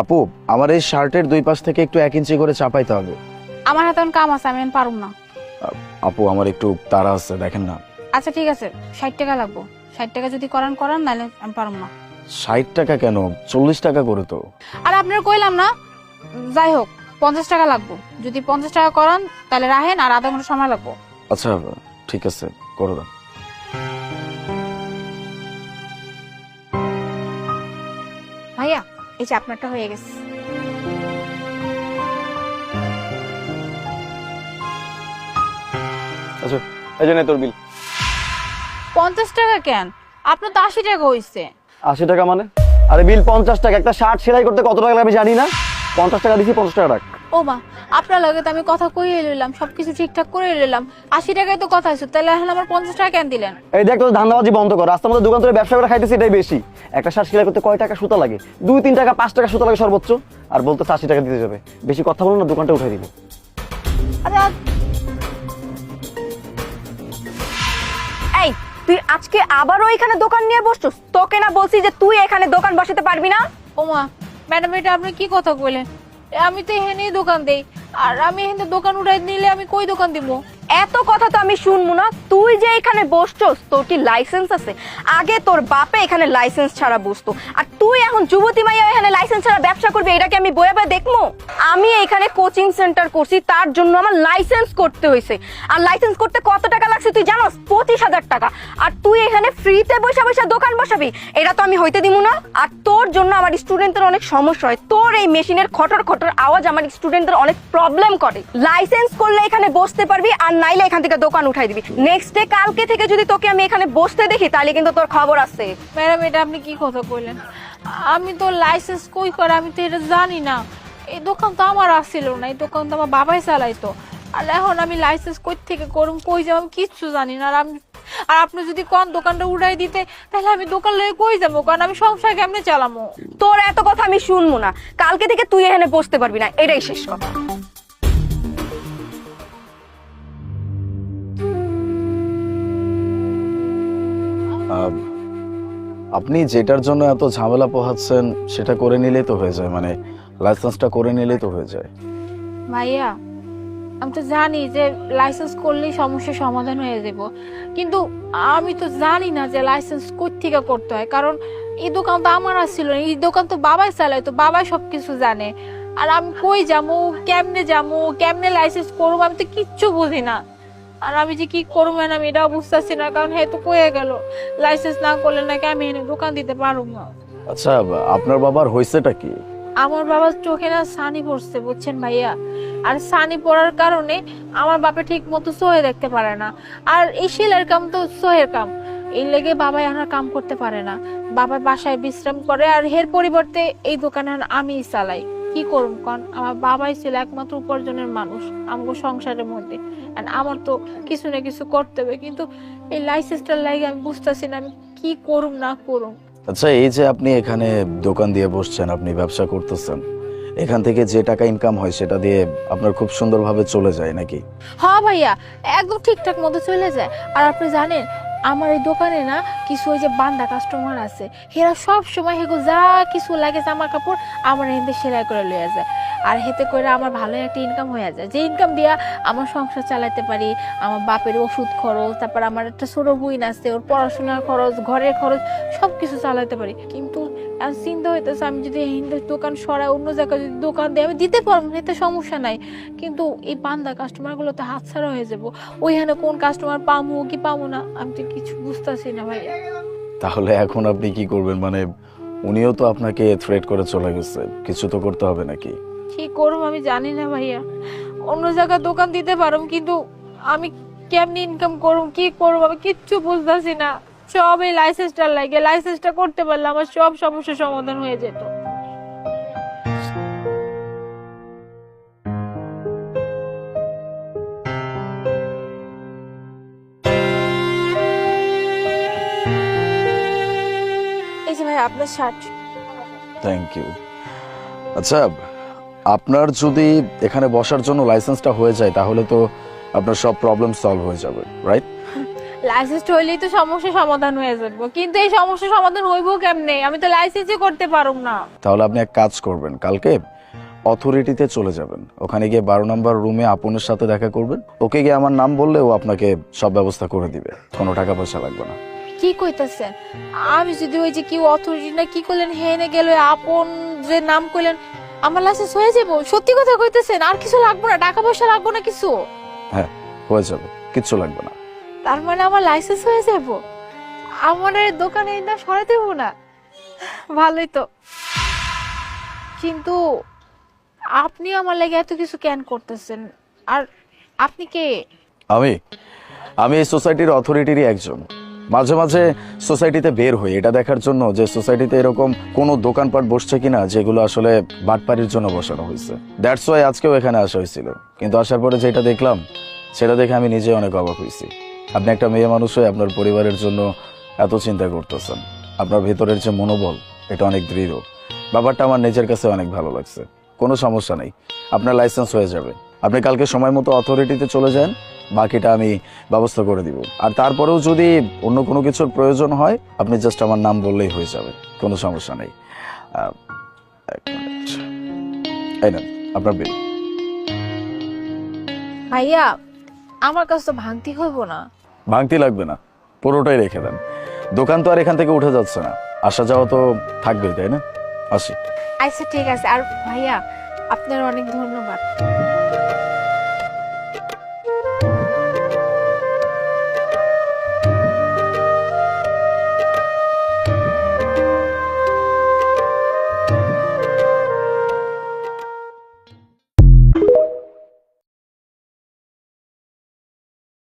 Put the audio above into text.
আপু আমার এই শার্টের দুই পাশ থেকে একটু এক ইঞ্চি করে চাপাইতে হবে। আমার হাতে কাম আছে আমি পারুম না। আপু আমার একটু তাড়া আছে দেখেন না। আচ্ছা ঠিক আছে ষাট টাকা লাগবো। ষাট টাকা যদি করান করান নাহলে আমি পারুম না। ষাট টাকা কেন? চল্লিশ টাকা করে তো। আর আপনার কইলাম না? যাই হোক পঞ্চাশ টাকা লাগবো। যদি পঞ্চাশ টাকা করান তাহলে রাহেন আর আধা ঘণ্টা সময় লাগবো। আচ্ছা ঠিক আছে করে দাও এই যে আপনারটা হয়ে গেছে। আচ্ছা এই জন্য তোর বিল। পঞ্চাশ টাকা কেন? আপনার তো আশি টাকা হয়েছে আশি টাকা মানে? আরে বিল পঞ্চাশ টাকা একটা শার্ট সেলাই করতে কত টাকা লাগে আমি জানি না। পঞ্চাশ টাকা দিছি পঞ্চাশ টাকা রাখ। ও মা আপনার লগে তো আমি কথা কইয়ে লইলাম সবকিছু ঠিকঠাক করে লইলাম। আশি টাকায় তো কথা আছে তাহলে এখন আমার পঞ্চাশ টাকা কেন দিলেন? এই দেখ তোর ধান্দাবাজি বন্ধ কর রাস্তার মধ্যে দোকান থেকে ব্যবসা করে খাইতেছি এটাই বেশি। একটা শার্ট সেলাই করতে কয় টাকা সুতা লাগে? দুই তিন টাকা পাঁচ টাকা সুতা লাগে সর্বোচ্চ। আর বলতে আশি টাকা দিতে যাবে। বেশি কথা বলো না দোকানটা উঠাই দিবে। আচ্ছা এই তুই আজকে আবারও এখানে দোকান নিয়ে বসছস? তোকে না বলছি যে তুই এখানে দোকান বসাতে পারবি না? ও মা ম্যাডাম এটা আপনি কি কথা কইলেন? আমি তো এখানেই দোকান দেই। আর আমি এখানে দোকান উঠাই নিলে আমি কই দোকান দিব এত কথা তো আমি শুনব না। তুই যে এখানে বসছস, তোর কি লাইসেন্স আছে? আগে তোর বাপে এখানে লাইসেন্স ছাড়া বসতো। আর তুই এখন যুবতী মাইয়া এখানে লাইসেন্স ছাড়া ব্যবসা করবি এটাকে আমি বয়ে বয়ে দেখব? আমি এখানে কোচিং সেন্টার করছি, তার জন্য আমার লাইসেন্স করতে হয়েছে। আর লাইসেন্স করতে কত টাকা লাগছে তুই জানোস? পঁচিশ হাজার টাকা। আর তুই এখানে ফ্রিতে বসে বসে দোকান বসাবি, এটা তো আমি হইতে দিব না। আর তোর জন্য আমার স্টুডেন্টদের অনেক সমস্যা হয়। তোর এই মেশিনের খটর খটর আওয়াজ আমার স্টুডেন্টদের অনেক প্রবলেম করে। লাইসেন্স করলে এখানে বসতে পারবি আর নাইলে এখান থেকে দোকান উঠাই দিবি। নেক্সট ডে কালকে থেকে যদি তোকে আমি এখানে বসতে দেখি তাহলে কিন্তু তোর খবর আছে। ম্যাডাম এটা আপনি কি কথা কইলেন? আমি তো লাইসেন্স কই করে আমি তো এটা জানি না। এই দোকান তো আমার আসছিল না এই দোকান তো আমার বাবাই চালাইতো। আর এখন আমি লাইসেন্স কই থেকে করুম কই যাব আমি কিচ্ছু জানি না। আর আমি আর আপনি যদি কোন দোকানটা উড়াই দিতে তাহলে আমি দোকান লয়ে কই যাব? কারণ আমি সংসার কেমনে চালামো? তোর এত কথা আমি শুনব না। কালকে থেকে তুই এখানে বসতে পারবি না এটাই শেষ কথা। আপনি যেটার জন্য এত ঝামেলা পোহাচ্ছেন, সেটা করে নিলেই তো হয়ে যায় মানে লাইসেন্সটা করে নিলেই তো হয়ে যায়। ভাইয়া, আমি তো জানি যে লাইসেন্স করলেই সমস্যার সমাধান হয়ে যাব, কিন্তু আমি তো জানি না যে লাইসেন্স থেকে করতে হয়, কারণ এই দোকান তো আমার আসছিল এই দোকান তো বাবাই চালায়, তো বাবাই সব কিছু জানে। আর আমি কই যাব, কেমনে যাব, কেমনে লাইসেন্স করব, আমি তো কিচ্ছু বুঝি না। আর আমি যে কি করব আমি এটাও বুঝতেছি না কারণ হ্যাঁ তো কয়ে গেল লাইসেন্স না করলে নাকি আমি এনে দোকান দিতে পারব না। আচ্ছা আপনার বাবার হয়েছেটা কি? আমার বাবার চোখে না সানি পড়ছে বুঝছেন ভাইয়া? আর সানি পড়ার কারণে আমার বাপে ঠিক মতো সোহে দেখতে পারে না। আর এই শিলের কাম তো সোহের কাম। এই লেগে বাবা আমার কাম করতে পারে না। বাবা বাসায় বিশ্রাম করে আর এর পরিবর্তে এই দোকানে এখন আমিই চালাই। কি করুম কন আমার বাবাই ছিল একমাত্র উপার্জনের মানুষ আমগো সংসারের মধ্যে। আর আমার তো কিছু না কিছু করতে হবে। কিন্তু এই লাইসেন্সটার লাগে আমি বুঝতেছি না আমি কি করুম না করুম। আচ্ছা এই যে আপনি এখানে দোকান দিয়ে বসছেন আপনি ব্যবসা করতেছেন এখান থেকে যে টাকা ইনকাম হয় সেটা দিয়ে আপনার খুব সুন্দরভাবে চলে যায় নাকি? হ্যাঁ ভাইয়া একদম ঠিকঠাক মতো চলে যায়। আর আপনি জানেন আমার এই দোকানে না কিছু ওই যে বান্দা কাস্টমার আছে, হেরা সব সময় হেগো যা কিছু লাগে জামা কাপড় আমার এখানে সেলাই করে লইয়া যায়। আর হেতে করে আমার ভালো একটা ইনকাম হয়ে যায়। যে ইনকাম দিয়া আমার সংসার চালাতে পারি, আমার বাপের ওষুধ খরচ, তারপর আমার একটা ছোট বুইন আছে, ওর পড়াশোনার খরচ, ঘরের খরচ সব কিছু চালাতে পারি। কিন্তু আর চিন্তা হইতেছে আমি যদি হিন্দু দোকান সরাই অন্য জায়গায় যদি দোকান দিই আমি দিতে পারব এতে সমস্যা নাই। কিন্তু এই বান্দা কাস্টমারগুলো তো হাতছাড়া হয়ে যাব। ওইখানে কোন কাস্টমার পামু কি পামু না আমি তো কিছু বুঝতেছি না ভাইয়া। তাহলে এখন আপনি কি করবেন? মানে উনিও তো আপনাকে থ্রেট করে চলে গেছে। কিছু তো করতে হবে নাকি? কি করব আমি জানি না ভাইয়া। অন্য জায়গায় দোকান দিতে পারুম কিন্তু আমি কেমনি ইনকাম করুম কি করব আমি কিচ্ছু বুঝতেছি না। সব এই লাইসেন্সটার লাগে। লাইসেন্সটা করতে পারলে আমার সব সমস্যার সমাধান হয়ে যেত। এই যে ভাই আপনার শার্ট থ্যাংক ইউ আচ্ছা আপনার যদি এখানে বসার জন্য লাইসেন্সটা হয়ে যায় তাহলে তো আপনার সব প্রবলেম সলভ হয়ে যাবে রাইট লাইসেন্স হইলেই তো সমস্যার সমাধান হয়ে যাব কিন্তু এই সমস্যার সমাধান হইব কেমনে? আমি তো লাইসেন্সই করতে পারুম না। তাহলে আপনি এক কাজ করবেন কালকে অথরিটিতে চলে যাবেন। ওখানে গিয়ে বারো নম্বর রুমে আপনের সাথে দেখা করবেন। ওকে গিয়ে আমার নাম বললে ও আপনাকে সব ব্যবস্থা করে দিবে। কোনো টাকা পয়সা লাগবে না। কি কইতাছেন? আমি যদি ওই যে কি অথরিটি না কি করলেন হেনে গেল আপন যে নাম কইলেন আমার লাইসেন্স হয়ে যাব সত্যি কথা কইতেছেন? আর কিছু লাগবে না? টাকা পয়সা লাগবে না কিছু? হ্যাঁ হয়ে যাবে। কিচ্ছু লাগবে না। তার মানে আমার লাইসেন্স হয়ে যাব? আমার দোকানে না সরে দেবো না? ভালোই তো। কিন্তু আপনি আমার লাগে এত কিছু ক্যান করতেছেন? আর আপনি কে? আমি আমি এই সোসাইটির অথরিটিরই একজন। মাঝে মাঝে সোসাইটিতে বের হই। এটা দেখার জন্য যে সোসাইটিতে এরকম কোনো দোকানপাট বসছে কিনা, যেগুলো আসলে বাটপাড়ির জন্য বসানো হয়েছে। দ্যাটস ওয়াই আজকেও এখানে আসা হয়েছিল। কিন্তু আসার পরে যেটা দেখলাম, সেটা দেখে আমি নিজে অনেক অবাক হয়েছি। আপনি একটা মেয়ে মানুষ হয়ে আপনার পরিবারের জন্য এত চিন্তা করতেছেন। আপনার ভেতরের যে মনোবল, এটা অনেক দৃঢ়। ব্যাপারটা আমার নিজের কাছে অনেক ভালো লাগছে। কোনো সমস্যা নেই। আপনার লাইসেন্স হয়ে যাবে। আপনি কালকে সময় মতো অথরিটিতে চলে যান। বাকিটা আমি ব্যবস্থা করে দিব। আর তারপরেও যদি অন্য কোনো কিছুর প্রয়োজন হয়, আপনি জাস্ট আমার নাম বললেই হয়ে যাবে। কোনো সমস্যা নেই। নেন, আপনার বিল ভাইয়া, আমার কাছে তো ভাঙতি হইব না। ভাঙতি লাগবে না, পুরোটাই রেখে দেন। দোকান তো আর এখান থেকে উঠে যাচ্ছে না, আসা যাওয়া তো থাকবেই, তাই না? আসি। আচ্ছা ঠিক আছে। আর ভাইয়া, আপনার অনেক ধন্যবাদ।